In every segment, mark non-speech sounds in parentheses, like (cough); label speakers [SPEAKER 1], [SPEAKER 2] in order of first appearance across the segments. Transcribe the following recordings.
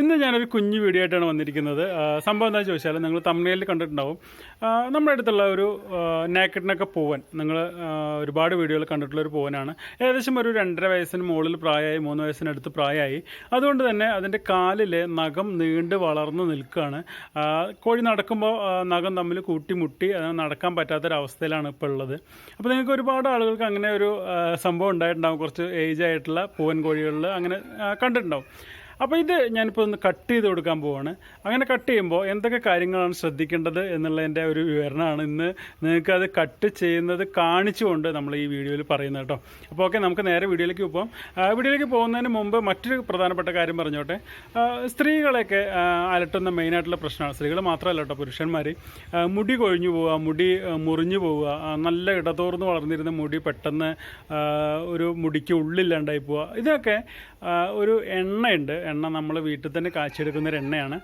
[SPEAKER 1] ഇന്ന് ഞാനൊരു കുഞ്ഞു വീഡിയോ ആയിട്ടാണ് വന്നിരിക്കുന്നത് സംഭവം എന്താണെന്ന് ചോദിച്ചാൽ നിങ്ങൾ തമിഴ്നയിൽ കണ്ടിട്ടുണ്ടാവും നമ്മുടെ അടുത്തുള്ള ഒരു നേക്കറ്റിനൊക്കെ പൂവൻ നിങ്ങൾ ഒരുപാട് വീഡിയോകൾ കണ്ടിട്ടുള്ള ഒരു പൂവനാണ് ഏകദേശം ഒരു രണ്ടര വയസ്സിന് മുകളിൽ പ്രായമായി മൂന്ന് വയസ്സിനടുത്ത് പ്രായമായി അതുകൊണ്ട് തന്നെ അതിൻ്റെ കാലിലെ നഖം നീണ്ട് വളർന്നു നിൽക്കുകയാണ് കോഴി നടക്കുമ്പോൾ നഖം തമ്മിൽ കൂട്ടിമുട്ടി നടക്കാൻ പറ്റാത്തൊരവസ്ഥയിലാണ് ഇപ്പോൾ ഉള്ളത് അപ്പോൾ നിങ്ങൾക്ക് ഒരുപാട് ആളുകൾക്ക് അങ്ങനെ ഒരു സംഭവം ഉണ്ടായിട്ടുണ്ടാകും കുറച്ച് ഏജ് ആയിട്ടുള്ള പൂവൻ കോഴികളിൽ അങ്ങനെ കണ്ടിട്ടുണ്ടാവും അപ്പോൾ ഇത് ഞാനിപ്പോൾ ഒന്ന് കട്ട് ചെയ്ത് കൊടുക്കാൻ പോവാണ് അങ്ങനെ കട്ട് ചെയ്യുമ്പോൾ എന്തൊക്കെ കാര്യങ്ങളാണ് ശ്രദ്ധിക്കേണ്ടത് എന്നുള്ളതിൻ്റെ ഒരു വിവരണമാണ് ഇന്ന് നിങ്ങൾക്ക് അത് കട്ട് ചെയ്യുന്നത് കാണിച്ചുകൊണ്ട് നമ്മൾ ഈ വീഡിയോയിൽ പറയുന്നത് കേട്ടോ അപ്പോൾ ഓക്കെ നമുക്ക് നേരെ വീഡിയോയിലേക്ക് പോകാം വീഡിയോയിലേക്ക് പോകുന്നതിന് മുമ്പ് മറ്റൊരു പ്രധാനപ്പെട്ട കാര്യം പറഞ്ഞോട്ടെ സ്ത്രീകളെയൊക്കെ അലട്ടുന്ന മെയിനായിട്ടുള്ള പ്രശ്നമാണ് സ്ത്രീകൾ മാത്രമല്ല കേട്ടോ പുരുഷന്മാർ മുടി കൊഴിഞ്ഞു പോവുക മുടി മുറിഞ്ഞു പോവുക നല്ല ഇടതോർന്ന് വളർന്നിരുന്ന മുടി പെട്ടെന്ന് ഒരു മുടിക്ക് ഉള്ളില്ലാണ്ടായി പോവുക ഇതൊക്കെ ഒരു എണ്ണയുണ്ട് എണ്ണ നമ്മൾ വീട്ടിൽ തന്നെ കാച്ചെടുക്കുന്ന എണ്ണയാണ്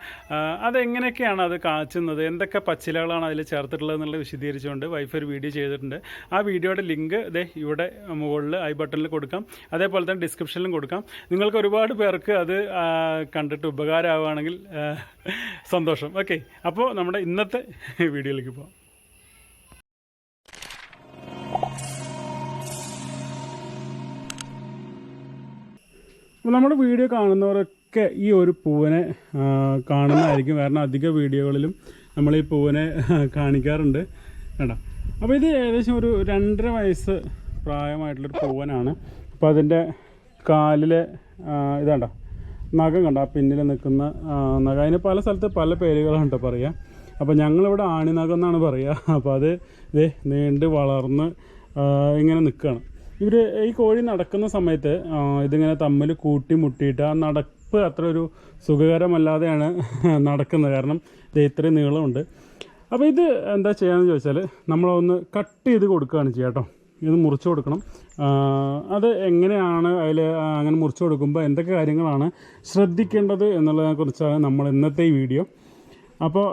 [SPEAKER 1] അതെങ്ങനെയൊക്കെയാണ് അത് കാച്ചുന്നത് എന്തൊക്കെ പച്ചിലകളാണ് അതിൽ ചേർത്തിട്ടുള്ളത് എന്നുള്ളത് വിശദീകരിച്ചുകൊണ്ട് വൈഫ് ഒരു വീഡിയോ ചെയ്തിട്ടുണ്ട് ആ വീഡിയോയുടെ ലിങ്ക് ഇതേ ഇവിടെ മുകളിൽ ഐ ബട്ടണിൽ കൊടുക്കാം അതേപോലെ തന്നെ ഡിസ്ക്രിപ്ഷനിലും കൊടുക്കാം നിങ്ങൾക്ക് ഒരുപാട് പേർക്ക് അത് കണ്ടിട്ട് ഉപകാരമാവുകയാണെങ്കിൽ സന്തോഷം ഓക്കെ അപ്പോൾ നമ്മുടെ ഇന്നത്തെ (laughs) വീഡിയോയിലേക്ക് പോകാം നമ്മുടെ വീഡിയോ കാണുന്നവരൊക്കെ ഈ ഒരു പൂവിനെ കാണുന്നതായിരിക്കും കാരണം അധിക വീഡിയോകളിലും നമ്മൾ ഈ പൂവിനെ കാണിക്കാറുണ്ട് കേട്ടോ അപ്പോൾ ഇത് ഏകദേശം ഒരു രണ്ടര വയസ്സ് പ്രായമായിട്ടുള്ളൊരു പൂവനാണ് അപ്പോൾ അതിൻ്റെ കാലിലെ ഇതാണ്ടോ നഖം കണ്ട ആ പിന്നിൽ നിൽക്കുന്ന നഖം അതിന് പല സ്ഥലത്ത് പല പേരുകളാണ് കേട്ടോ പറയുക അപ്പോൾ ഞങ്ങളിവിടെ ആണിനകം എന്നാണ് പറയുക അപ്പോൾ അത് ഇത് നീണ്ട് വളർന്ന് ഇങ്ങനെ നിൽക്കുകയാണ് ഇവർ ഈ കോഴി നടക്കുന്ന സമയത്ത് ഇതിങ്ങനെ തമ്മിൽ കൂട്ടി മുട്ടിയിട്ട് ആ നടപ്പ് അത്ര ഒരു സുഖകരമല്ലാതെയാണ് നടക്കുന്നത് കാരണം ഇത് ഇത്രയും നീളമുണ്ട് അപ്പോൾ ഇത് എന്താ ചെയ്യാമെന്ന് ചോദിച്ചാൽ നമ്മളൊന്ന് കട്ട് ചെയ്ത് കൊടുക്കുകയാണ് ചെയ്യുക കേട്ടോ ഇത് മുറിച്ച് കൊടുക്കണം അത് എങ്ങനെയാണ് അതിൽ അങ്ങനെ മുറിച്ച് കൊടുക്കുമ്പോൾ എന്തൊക്കെ കാര്യങ്ങളാണ് ശ്രദ്ധിക്കേണ്ടത് എന്നുള്ളതിനെക്കുറിച്ചാണ് നമ്മൾ ഇന്നത്തെ ഈ വീഡിയോ അപ്പോൾ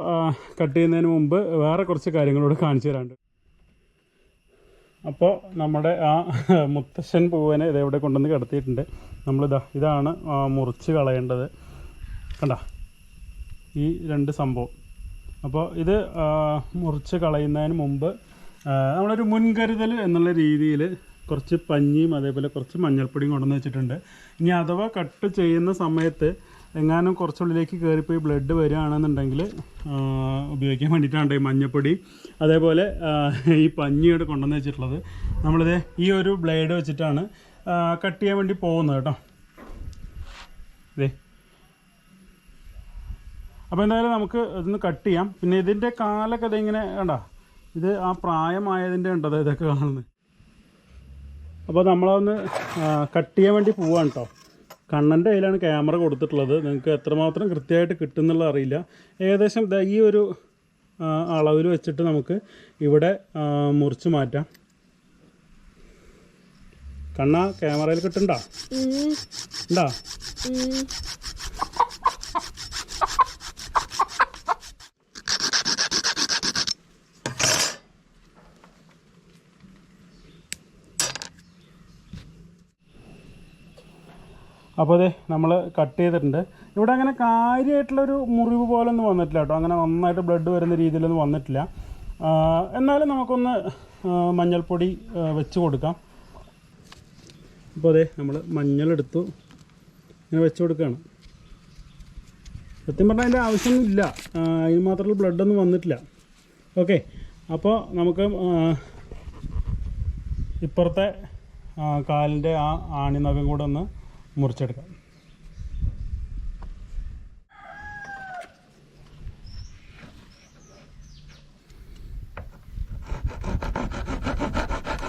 [SPEAKER 1] കട്ട് ചെയ്യുന്നതിന് മുമ്പ് വേറെ കുറച്ച് കാര്യങ്ങളോട് കാണിച്ചു തരാണ്ട് അപ്പോൾ നമ്മുടെ ആ (laughs) മുത്തശ്ശൻ പൂവനെ ഇതെവിടെ കൊണ്ടുവന്ന് കിടത്തിയിട്ടുണ്ട് നമ്മളിതാ ഇതാണ് മുറിച്ച് കളയേണ്ടത് കണ്ട ഈ രണ്ട് സംഭവം അപ്പോൾ ഇത് മുറിച്ച് കളയുന്നതിന് മുമ്പ് നമ്മളൊരു മുൻകരുതൽ എന്നുള്ള രീതിയിൽ കുറച്ച് പഞ്ഞിയും അതേപോലെ കുറച്ച് മഞ്ഞൾപ്പൊടിയും കൊണ്ടുവന്ന് വെച്ചിട്ടുണ്ട് ഇനി അഥവാ കട്ട് ചെയ്യുന്ന സമയത്ത് എങ്ങാനും കുറച്ചുള്ളിലേക്ക് കയറിപ്പോയി ബ്ലഡ് വരികയാണെന്നുണ്ടെങ്കിൽ ഉപയോഗിക്കാൻ വേണ്ടിയിട്ടാണ് ഈ മഞ്ഞപ്പൊടി അതേപോലെ ഈ പഞ്ഞിയോട് കൊണ്ടുവന്ന് വെച്ചിട്ടുള്ളത് നമ്മളിത് ഈ ഒരു ബ്ലേഡ് വെച്ചിട്ടാണ് കട്ട് ചെയ്യാൻ വേണ്ടി പോകുന്നത് കേട്ടോ അതെ അപ്പോൾ എന്തായാലും നമുക്ക് ഇതൊന്ന് കട്ട് ചെയ്യാം പിന്നെ ഇതിൻ്റെ കാലൊക്കെ ഇതിങ്ങനെ വേണ്ട ഇത് ആ പ്രായമായതിൻ്റെ ഉണ്ടത് ഇതൊക്കെ കാണുന്നത് അപ്പോൾ നമ്മളൊന്ന് കട്ട് ചെയ്യാൻ വേണ്ടി പോവാണ് കേട്ടോ കണ്ണൻ്റെ കയ്യിലാണ് ക്യാമറ കൊടുത്തിട്ടുള്ളത് നിങ്ങൾക്ക് എത്രമാത്രം കൃത്യമായിട്ട് കിട്ടുന്നുള്ള അറിയില്ല ഏകദേശം ഈ ഒരു അളവിൽ വെച്ചിട്ട് നമുക്ക് ഇവിടെ മുറിച്ച് മാറ്റാം കണ്ണ ക്യാമറയിൽ കിട്ടണ്ട ഉണ്ടാ അപ്പോൾ അതെ നമ്മൾ കട്ട് ചെയ്തിട്ടുണ്ട് ഇവിടെ അങ്ങനെ കാര്യമായിട്ടുള്ളൊരു മുറിവ് ഒന്നും വന്നിട്ടില്ല കേട്ടോ അങ്ങനെ നന്നായിട്ട് ബ്ലഡ് വരുന്ന രീതിയിലൊന്നും വന്നിട്ടില്ല എന്നാലും നമുക്കൊന്ന് മഞ്ഞൾപ്പൊടി വെച്ച് കൊടുക്കാം അപ്പോൾ അതെ നമ്മൾ മഞ്ഞളെടുത്തു ഇങ്ങനെ വെച്ച് കൊടുക്കുകയാണ് സത്യം പറഞ്ഞാൽ അതിൻ്റെ ആവശ്യമൊന്നുമില്ല അതിന് മാത്രമുള്ള ബ്ലഡൊന്നും വന്നിട്ടില്ല ഓക്കെ അപ്പോൾ നമുക്ക് ഇപ്പുറത്തെ കാലിൻ്റെ ആ ആണിനകം കൂടെ ഒന്ന് മുറിച്ചെടുക്കാം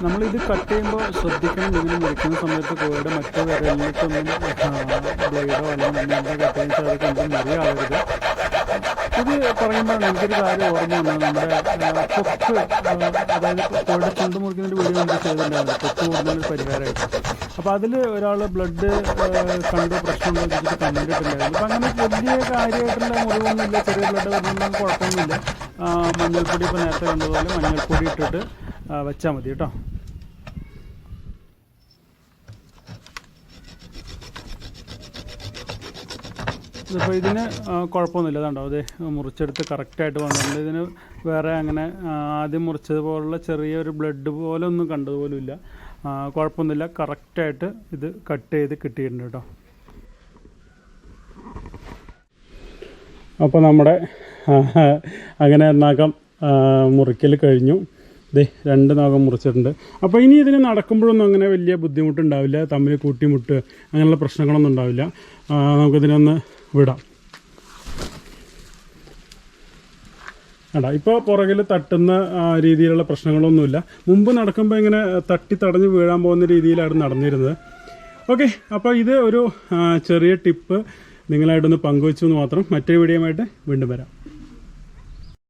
[SPEAKER 1] നമ്മളിത് കട്ട് ചെയ്യുമ്പോൾ ശ്രദ്ധിക്കണം ഇങ്ങനെ മുറിക്കുന്ന സമയത്ത് കോഴിയുടെ മറ്റു വിരലിലേക്കൊന്നും ബ്ലേഡോ അല്ലെങ്കിൽ എന്താ കട്ട് ചെയ്യുന്ന അതൊക്കെ ഒന്നും മുറിയാവരുത് ഇത് പറയുമ്പോൾ എനിക്കൊരു കാര്യം ഓർമ്മ വന്നത് നമ്മുടെ കൊക്ക് അതായത് കോഴിയുടെ ചുണ്ട് മുറിക്കുന്നതിൻ്റെ വീഡിയോ നമുക്ക് ചെയ്തിട്ടുണ്ടായിരുന്നു കൊക്ക് കൂടുതൽ പരിഹാരമായിട്ട് അപ്പോൾ അതിൽ ഒരാൾ ബ്ലഡ് കണ്ട് പ്രശ്നമുണ്ടോ ചോദിച്ചിട്ട് കണ്ടിട്ടുണ്ടായിരുന്നു അപ്പൊ അങ്ങനെ വലിയ കാര്യമായിട്ടുള്ള മുറിവൊന്നുമില്ല ചെറിയ ബ്ലഡ് വരുന്നുണ്ടെങ്കിൽ കുഴപ്പമൊന്നുമില്ല മഞ്ഞൾപ്പൊടി ഇപ്പൊ നേരത്തെ കണ്ടതുപോലെ മഞ്ഞൾപ്പൊടി ഇട്ടിട്ട് വെച്ചാൽ മതി കേട്ടോ അപ്പോൾ ഇതിന് കുഴപ്പമൊന്നുമില്ല അതുണ്ടോ അതെ മുറിച്ചെടുത്ത് കറക്റ്റായിട്ട് വന്നിട്ടുണ്ട് ഇതിന് വേറെ അങ്ങനെ ആദ്യം മുറിച്ചതുപോലുള്ള ചെറിയൊരു ബ്ലഡ് പോലെ ഒന്നും കണ്ടതുപോലും ഇല്ല കുഴപ്പമൊന്നുമില്ല കറക്റ്റായിട്ട് ഇത് കട്ട് ചെയ്ത് കിട്ടിയിട്ടുണ്ട് കേട്ടോ അപ്പോൾ നമ്മുടെ അങ്ങനെ നഖം മുറിക്കൽ കഴിഞ്ഞു ദേ രണ്ട് നഖം മുറിച്ചിട്ടുണ്ട് അപ്പോൾ ഇനി ഇതിന് നടക്കുമ്പോഴൊന്നും അങ്ങനെ വലിയ ബുദ്ധിമുട്ടുണ്ടാവില്ല തമ്മിൽ കൂട്ടിമുട്ട് അങ്ങനെയുള്ള പ്രശ്നങ്ങളൊന്നും ഉണ്ടാവില്ല നമുക്കിതിനൊന്ന് വിടാം വേണ്ട ഇപ്പോൾ പുറകിൽ തട്ടുന്ന രീതിയിലുള്ള പ്രശ്നങ്ങളൊന്നുമില്ല മുമ്പ് നടക്കുമ്പോൾ ഇങ്ങനെ തട്ടി തടഞ്ഞ് വീഴാൻ പോകുന്ന രീതിയിലാണ് നടന്നിരുന്നത് ഓക്കെ അപ്പോൾ ഇത് ഒരു ചെറിയ ടിപ്പ് നിങ്ങളായിട്ടൊന്ന് പങ്കുവെച്ചു എന്ന് മാത്രം മറ്റൊരു വീഡിയോയുമായിട്ട് വീണ്ടും വരാം